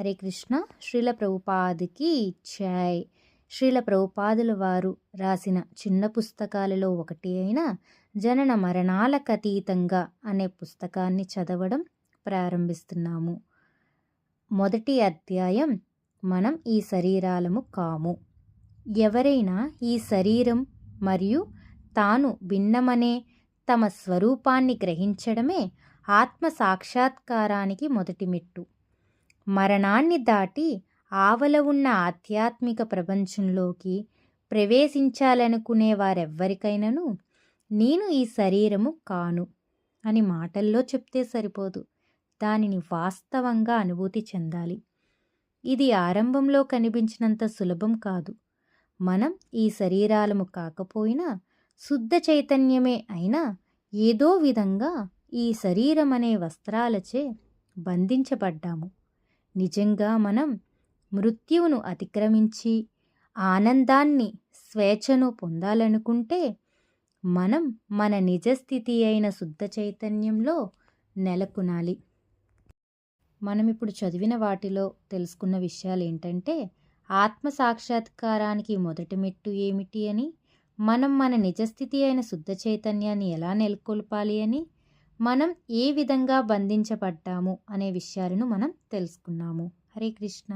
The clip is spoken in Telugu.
హరే కృష్ణ. శ్రీల ప్రభుపాదికి జై. శ్రీల ప్రభుపాదుల వారు రాసిన చిన్న పుస్తకాలలో ఒకటి అయిన జనన మరణాలకు అతీతంగా అనే పుస్తకాన్ని చదవడం ప్రారంభిస్తున్నాము. మొదటి అధ్యాయం మనం ఈ శరీరాలము కాము. ఎవరైనా ఈ శరీరం మరియు తాను భిన్నమనే తమ స్వరూపాన్ని గ్రహించడమే ఆత్మ సాక్షాత్కారానికి మొదటి మెట్టు మరణాన్ని దాటి ఆవల ఉన్న ఆధ్యాత్మిక ప్రపంచంలోకి ప్రవేశించాలనుకునే వారెవ్వరికైనాను నేను ఈ శరీరము కాను అని మాటల్లో చెప్తే సరిపోదు. దానిని వాస్తవంగా అనుభూతి చెందాలి. ఇది ఆరంభంలో కనిపించినంత సులభం కాదు. మనం ఈ శరీరాలము కాకపోయినా శుద్ధ చైతన్యమే అయినా ఏదో విధంగా ఈ శరీరం అనే వస్త్రాలచే బంధించబడ్డాము. నిజంగా మనం మృత్యువును అతిక్రమించి ఆనందాన్ని స్వేచ్ఛను పొందాలనుకుంటే మనం మన నిజస్థితి అయిన శుద్ధ చైతన్యంలో నెలకొనాలి. మనం ఇప్పుడు చదివిన వాటిలో తెలుసుకున్న విషయాలు ఏంటంటే ఆత్మ సాక్షాత్కారానికి మొదటి మెట్టు ఏమిటి అని మనం మన నిజస్థితి అయిన శుద్ధ చైతన్యాన్ని ఎలా నెలకొల్పాలి అని మనం ఏ విధంగా బంధించబడ్డాము అనే విషయాలను మనం తెలుసుకున్నాము. హరే కృష్ణ.